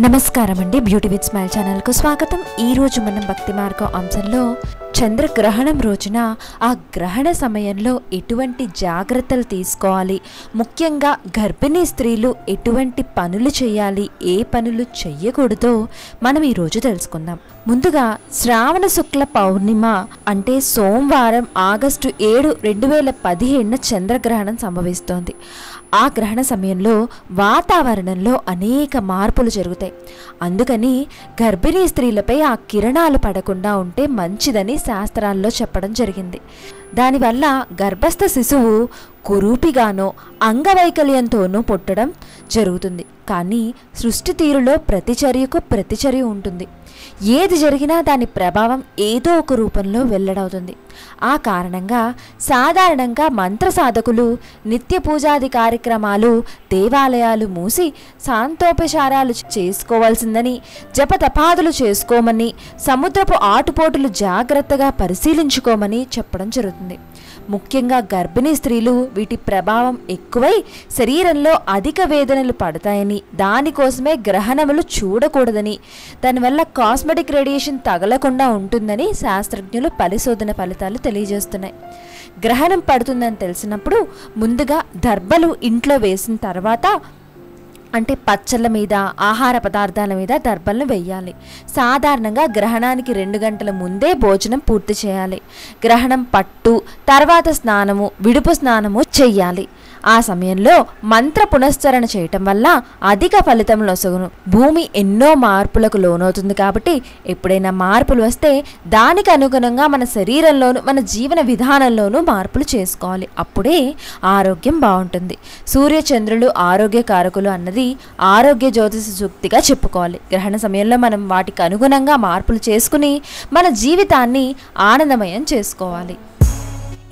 నమస్కారం అండి beauty with smile ఛానల్కు స్వాగతం. ఈరోజు మనం భక్తి మార్గం అంశంలో చంద్రగ్రహణం రోజున ఆ గ్రహణ సమయంలో ఎటువంటి జాగ్రత్తలు తీసుకోవాలి? ముఖ్యంగా గర్భిణీ స్త్రీలు ఎటువంటి పనులు చేయాలి? ఏ పనులు చెయ్యకూడదో మనం ఈరోజు తెలుసుకుందాం. ముందుగా శ్రావణ శుక్ల పౌర్ణిమ అంటే సోమవారం ఆగస్టు ఏడు రెండు వేల పదిహేడున చంద్రగ్రహణం సంభవిస్తోంది. ఆ గ్రహణ సమయంలో వాతావరణంలో అనేక మార్పులు జరుగుతాయి. అందుకని గర్భిణీ స్త్రీలపై ఆ కిరణాలు పడకుండా ఉంటే మంచిదని శాస్త్రాల్లో చెప్పడం జరిగింది. దానివల్ల గర్భస్థ శిశువు కురూపిగానో అంగవైకల్యంతోనూ పుట్టడం జరుగుతుంది. కానీ సృష్టి తీరులో ప్రతిచర్యకు ప్రతిచర్య ఉంటుంది. ఏది జరిగినా దాని ప్రభావం ఏదో ఒక రూపంలో వెల్లడవుతుంది. ఆ కారణంగా సాధారణంగా మంత్ర సాధకులు నిత్య పూజాది కార్యక్రమాలు దేవాలయాలు మూసి శాంతోపచారాలు చేసుకోవాల్సిందని జపతపాదులు చేసుకోమని సముద్రపు ఆటుపోటులు జాగ్రత్తగా పరిశీలించుకోమని చెప్పడం జరుగుతుంది. ముఖ్యంగా గర్భిణీ స్త్రీలు వీటి ప్రభావం ఎక్కువై శరీరంలో అధిక వేదనలు పడతాయని దానికోసమే గ్రహణములు చూడకూడదని దానివల్ల కాస్మెటిక్ రేడియేషన్ తగలకుండా ఉంటుందని శాస్త్రజ్ఞులు పరిశోధన ఫలితాలు తెలియజేస్తున్నాయి. గ్రహణం పడుతుందని తెలిసినప్పుడు ముందుగా దర్భలు ఇంట్లో వేసిన తర్వాత అంటే పచ్చళ్ళ మీద ఆహార పదార్థాల మీద దర్భలను వెయ్యాలి సాధారణంగా గ్రహణానికి రెండు గంటల ముందే భోజనం పూర్తి చేయాలి. గ్రహణం పట్టు తర్వాత స్నానము విడుపు స్నానము చెయ్యాలి. ఆ సమయంలో మంత్ర పునశ్చరణ చేయటం వల్ల అధిక ఫలితంలో లొసగును. భూమి ఎన్నో మార్పులకు లోనవుతుంది కాబట్టి ఎప్పుడైనా మార్పులు వస్తే దానికి అనుగుణంగా మన శరీరంలోనూ మన జీవన విధానంలోనూ మార్పులు చేసుకోవాలి. అప్పుడే ఆరోగ్యం బాగుంటుంది. సూర్య చంద్రులు ఆరోగ్య కారకులు అన్నది ఆరోగ్య జ్యోతిష సూక్తిగా చెప్పుకోవాలి. గ్రహణ సమయంలో మనం వాటికి అనుగుణంగా మార్పులు చేసుకుని మన జీవితాన్ని ఆనందమయం చేసుకోవాలి.